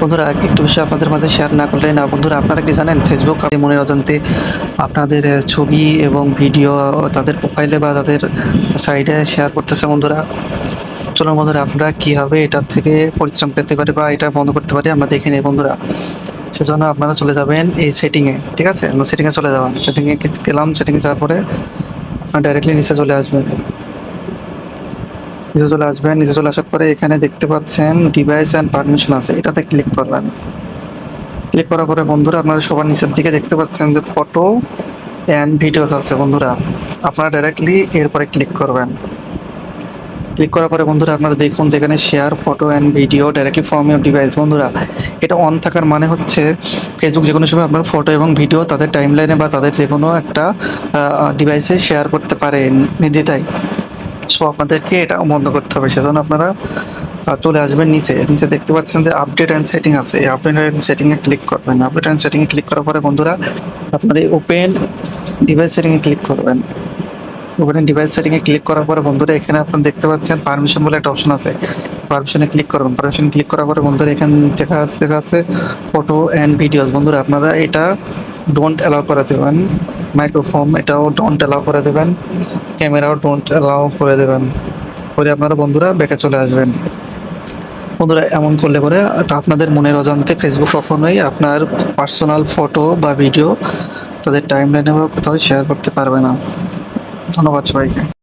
বন্ধুরা, একটু বিষয় আপনাদের মাঝে শেয়ার না করলে না। বন্ধুরা, আপনারা কি জানেন ফেসবুক আপনি মনে অজান্তে আপনাদের ছবি এবং ভিডিও তাদের প্রোফাইলে বা তাদের সাইডে শেয়ার করতেছে বন্ধুরা। চলুন বন্ধুরা আপনারা কীভাবে এটার থেকে পরিশ্রম পেতে পারে বা এটা বন্ধ করতে পারি, আমরা দেখে নিই বন্ধুরা। সেজন্য আপনারা চলে যাবেন এই সেটিংয়ে ঠিক আছে? আমরা সেটিংয়ে চলে যাবেন সেটিংয়ে গেলাম সেটিংয়ে যাওয়ার পরে আপনারা ডাইরেক্টলি নিচে চলে আসবেন। নিচে চলে আসবেন, নিচে চলে আসার পরে এখানে দেখতে পাচ্ছেন ডিভাইস অ্যান্ড পারমিশন আছে। এটাতে ক্লিক করবেন। ক্লিক করার পরে বন্ধুরা আপনারা সবার নিচের দিকে দেখতে পাচ্ছেন যে ফটো অ্যান্ড ভিডিওস আছে বন্ধুরা। আপনারা ডাইরেক্টলি এরপরে ক্লিক করবেন। ক্লিক করার পরে বন্ধুরা আপনারা দেখুন যেখানে share photo and video directly from your device বন্ধুরা, এটা অন থাকার মানে হচ্ছে ফেসবুক যে কোনো সময় আপনার ফটো এবং ভিডিও তাদের টাইমলাইনে বা তাদের যে কোনো একটা ডিভাইসে শেয়ার করতে পারে। নির্দ্বিধায় সো আপনাদেরকে এটা বন্ধ করতে হবে। সেজন্য আপনারা চলে আসবেন নিচে। নিচে দেখতে পাচ্ছেন যে আপডেট অ্যান্ড সেটিং আছে। আপডেট অ্যান্ড সেটিংয়ে ক্লিক করবেন। আপডেট অ্যান্ড সেটিংয়ে ক্লিক করার পরে বন্ধুরা, আপনার এই ওপেন ডিভাইস সেটিংয়ে ক্লিক করবেন। ওপেন ডিভাইস সেটিংয়ে ক্লিক করার পরে বন্ধুরা, এখানে আপনারা দেখতে পাচ্ছেন পারমিশন বলে একটা অপশন আছে। পারমিশনে ক্লিক করবেন। পারমিশন ক্লিক করার পরে বন্ধুরা, এখানে দেখা আছে দেখা আছে ফটো অ্যান্ড ভিডিওস বন্ধুরা, আপনারা এটা ডোন্ট অ্যালাউ করে দেবেন। মাইক্রোফোন এটাও ডোন্ট অ্যালাউ করে দেবেন। ক্যামেরাও ডোন্ট অ্যালাউ করে দেবেন। করে আপনারা বন্ধুরা বেঁকে চলে আসবেন। বন্ধুরা, এমন করলে পরে আপনাদের মনের অজান্তে ফেসবুক কখনোই আপনার পার্সোনাল ফটো বা ভিডিও তাদের টাইম লাইনে বা কোথাও শেয়ার করতে পারবে না। ধন্যবাদ সবাইকে।